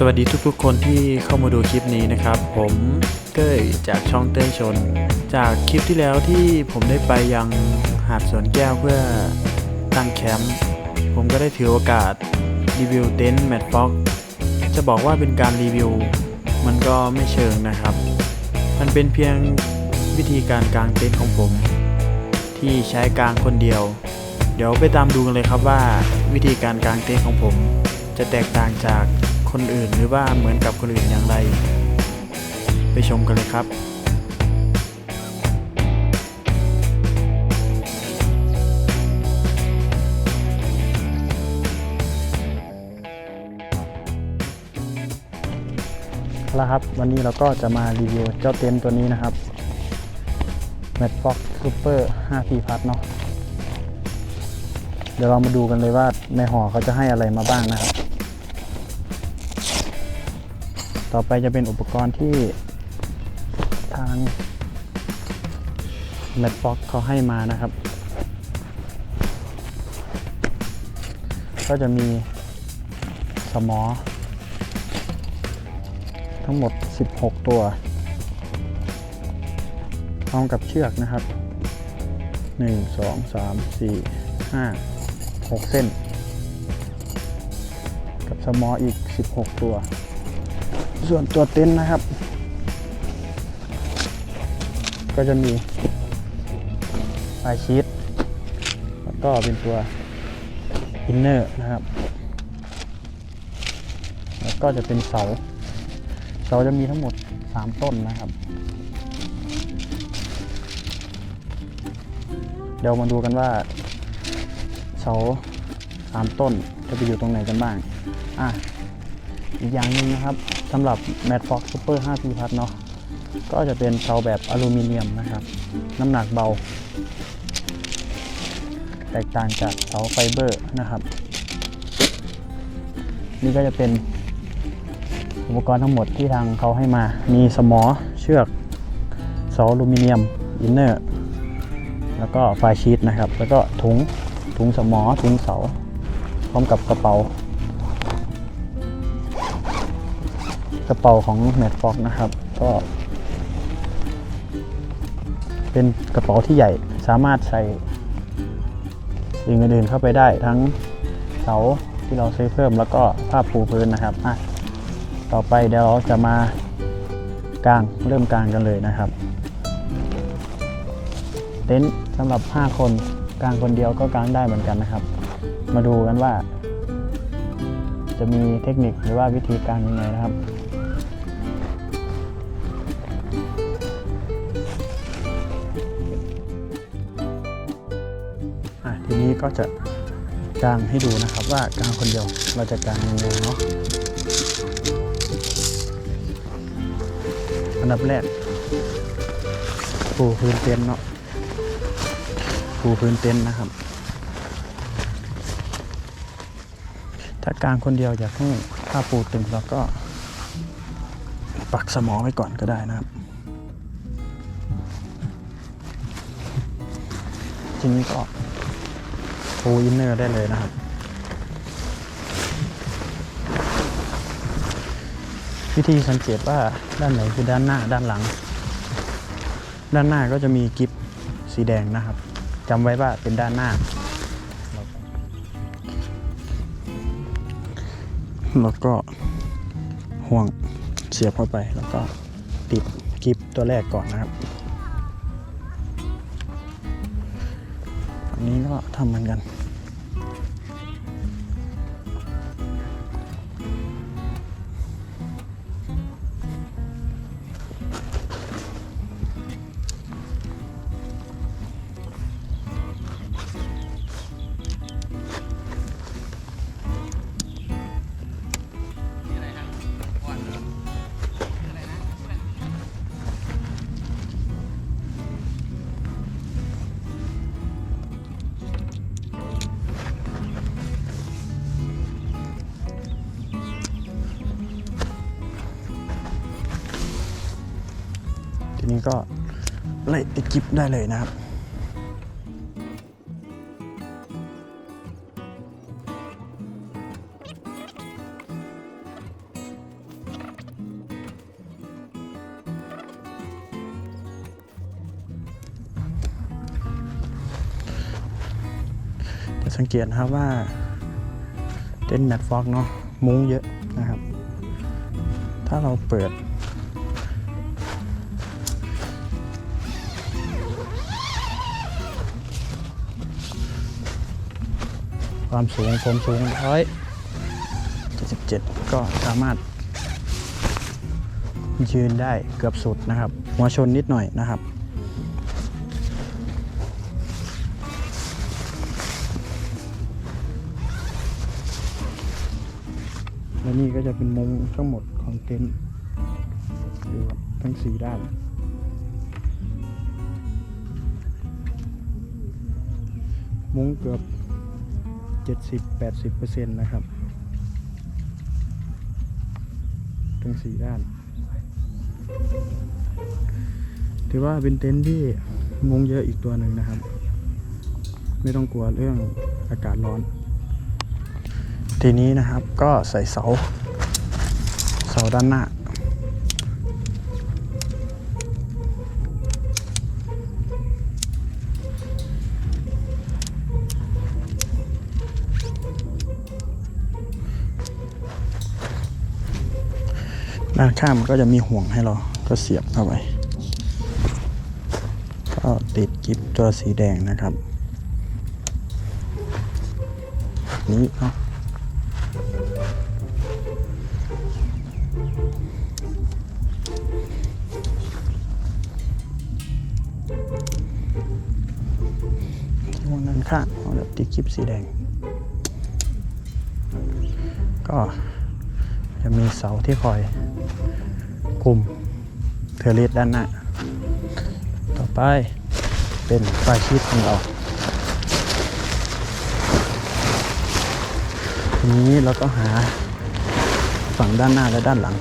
สวัสดีทุกๆคนที่เข้ามาดูคลิปนี้นะครับ ผมเก้ยจากช่องเต้ยชน จากคลิปที่แล้วที่ผมได้ไปยังหาดสวนแก้วเพื่อตั้งแคมป์ผมก็ได้ถือโอกาสรีวิวเต็นท์แมทฟ็อกจะบอกว่าเป็นการรีวิว มันก็ไม่เชิงนะครับ มันเป็นเพียงวิธีการกางเต็นท์ของผม ที่ใช้กางคนเดียว เดี๋ยวไปตามดูกันเลยครับว่าวิธีการกางเต็นท์ของผม จะแตกต่างจาก คนอื่นหรือว่าเหมือนกับคนอื่นอย่างไร ไปชมกันเลยครับแล้วครับ วันนี้เราก็จะมารีวิวเจ้าเต็นตัวนี้นะครับ m a t Fox Super 5 4พัดเนาะเดี๋ยวเรามาดูกันเลยว่าในห่อเขาจะให้อะไรมาบ้างนะครับ ต่อไปจะเป็นอุปกรณ์ที่ทาง m a t Fox เขาให้มานะครับ ก็จะมีสมอ ทั้งหมด 16 ตัวพร้อมกับเชือกนะครับ 1 2 3 4 5 6 เส้น กับสมออีก 16 ตัว ส่วนตัวเต็นท์นะครับ ก็จะมีปลายชีตแล้วก็เป็นตัวอินเนอร์นะครับ แล้วก็จะเป็นเสา เสาจะมีทั้งหมด 3 ต้นนะครับ เดี๋ยวมาดูกันว่า เสา 3 ต้นจะไปอยู่ตรงไหนกันบ้าง อะ อีกอย่างหนึ่งนะครับสำหรับ Mad Fox Super 5 p พัดเนาะก็จะเป็นเสาแบบอลูมิเนียมนะครับ น้ำหนักเบา แตกต่างจากเสาไฟเบอร์นะครับ นี่ก็จะเป็นอุปกรณ์ทั้งหมดที่ทางเขาให้มา มีสมอเชือกเสาอลูมิเนียมอินเนอร์แล้วก็ไฟชีตนะครับ แล้วก็ถุงถุงสมอถุงเสา พร้อมกับกระเป๋า กระเป๋าของแมทฟอกนะครับ ก็ เป็นกระเป๋าที่ใหญ่สามารถใส่สิ่งอื่นๆเข้าไปได้ทั้งเสาที่เราซื้อเพิ่มแล้วก็ผ้าปูพื้นนะครับอะต่อไปเดี๋ยวเราจะมากางเริ่มกางกันเลยนะครับ เต็นท์สำหรับ 5 คนกางคนเดียวก็กางได้เหมือนกันนะครับ มาดูกันว่า จะมีเทคนิคหรือว่าวิธีกางยังไงนะครับ นี้ก็จะกางให้ดูนะครับว่ากางคนเดียวเราจะกางยังไงเนาะอันดับแรกปูพื้นเต็นท์เนาะปูพื้นเต็นท์นะครับ ถ้ากางคนเดียวอยากให้ผ้าปูตึงแล้วก็ปักสมอไว้ก่อนก็ได้นะครับทีนี้ก็ ปูอินเนอร์ได้เลยนะครับ วิธีสังเกตว่าด้านไหนคือด้านหน้าด้านหลัง ด้านหน้าก็จะมีกิฟสีแดงนะครับจำไว้ว่าเป็นด้านหน้า แล้วก็ห่วงเสียบเข้าไปแล้วก็ติดกิฟตัวแรกก่อนนะครับอันนี้ก็ทำเหมือนกัน นก็ไล่ไอกิฟได้เลยนะครับสังเกตนะครับว่าเต็นท์แมทฟอกเนาะมุ้งเยอะนะครับ ถ้าเราเปิด ความสูงผมสูงร้อย77ก็สามารถ ยืนได้เกือบสุดนะครับ หัวชนนิดหน่อยนะครับและนี่ก็จะเป็นมุมทั้งหมดของเต็นท์ดูทั้งสี่ด้านมุ้งเกือบ 70-80%นะครับทั้งสี่ด้าน ถือว่าเป็นเต็นท์ที่มุงเยอะอีกตัวหนึ่งนะครับ ไม่ต้องกลัวเรื่องอากาศร้อน ทีนี้นะครับก็ใส่เสา เสาด้านหน้า ด้านข้างมันก็จะมีห่วงให้เราก็เสียบเข้าไปก็ติดกิฟตัวสีแดงนะครับ นี้เนาะห่วงด้านข้างเอาติดกิฟสีแดง ก็ จะมีเสาที่คอยคุมเทอร์เลสด้านหน้า ต่อไปเป็นไฟชีตของเราทีนี้เราก็หาฝั่งด้านหน้าและด้านหลัง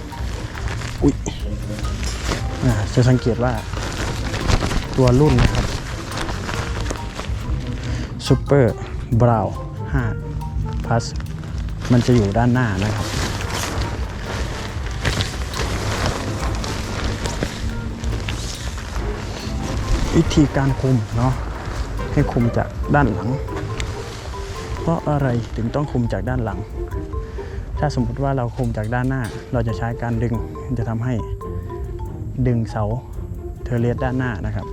อุ๊ยจะสังเกตว่าตัวรุ่นนะครับ Super Brown 5 Plus มันจะอยู่ด้านหน้านะครับ วิธีการคุมเนาะให้คุมจากด้านหลัง เพราะอะไรถึงต้องคุมจากด้านหลัง ถ้าสมมติว่าเราคุมจากด้านหน้า เราจะใช้การดึงจะทำให้ดึงเสาเทเลสด้านหน้านะครับ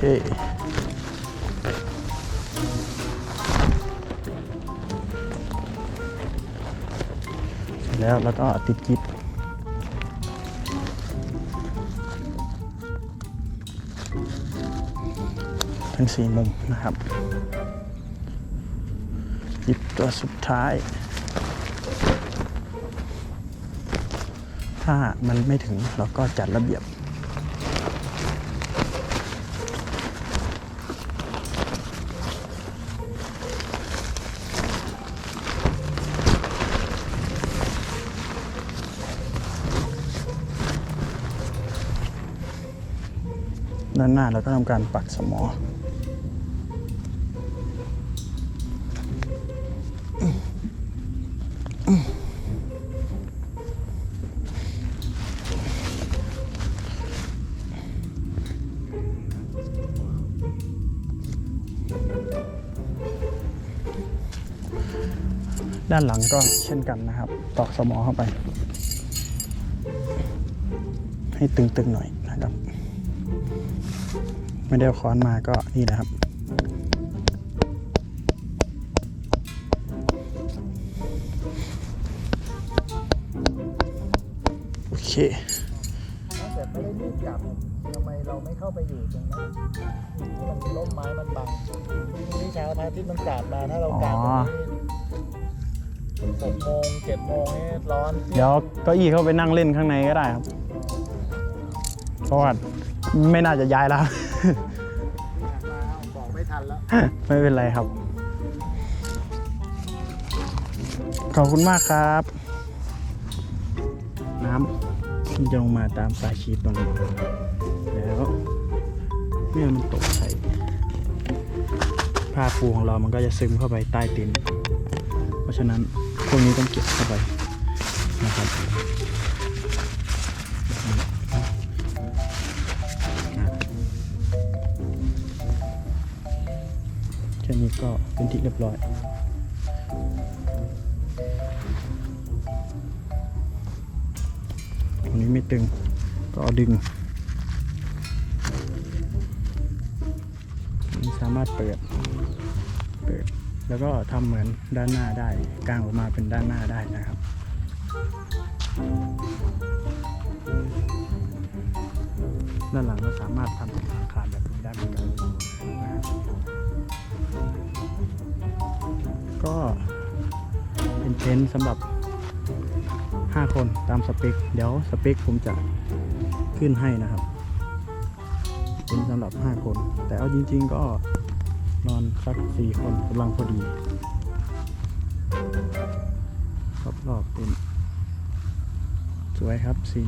คแล้วแล้วก็ติดกิฟทั้งสี่มุมนะครับกิฟตัวสุดท้าย ถ้ามันไม่ถึงเราก็จัดระเบียบ ด้านหน้าเราก็ทำการปักสมอด้านหลังก็เช่นกันนะครับ ตอกสมอเข้าไป ให้ตึงๆหน่อย ไม่ได้เอาค้อนมาก็นี่นะครับ โอเคแต่ไม่ได้รีบกลับทำไมเราไม่เข้าไปอยู่ตรงนั้นมันล้มไม้มันบังพรุ่งนี้เช้าพระอาทิตย์มันสาดมาถ้าเรากลับอ๋อหกโมงเจ็ดโมงนี่ร้อน เดี๋ยวเก็อี้เข้าไปนั่งเล่นข้างในก็ได้ครับ เพราะว่าไม่น่าจะย้ายแล้วมา บอกไม่ทันแล้ว ไม่เป็นไรครับ ขอบคุณมากครับ น้ำที่จะลงมาตามสายชีตตรงนี้แล้วเนี่ยมันตกใส่ผ้าปูของเรามันก็จะซึมเข้าไปใต้ตินเพราะฉะนั้นพวกนี้ต้องเก็บเข้าไปนะครับ นี้ก็เป็นที่เรียบร้อย ตรงนี้ไม่ตึงก็ดึงสามารถเปิด เปิด แล้วก็ทำเหมือนด้านหน้าได้ กางออกมาเป็นด้านหน้าได้นะครับด้านหลังก็สามารถทำ ก็เป็นเต็นท์สำหรับ 5 คนตามสเปค เดี๋ยวสเปคผมจะขึ้นให้นะครับ เป็นสำหรับ 5 คน แต่เอาจริง ๆ ก็นอนสัก 4 คนกำลังพอดีรอบๆเป็น สวยครับสี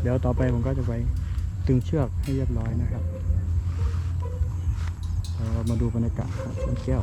เดี๋ยวต่อไปผมก็จะไปตึงเชือกให้เรียบร้อยนะครับเดี๋ยวเรามาดูบรรยากาศครับสวนแก้ว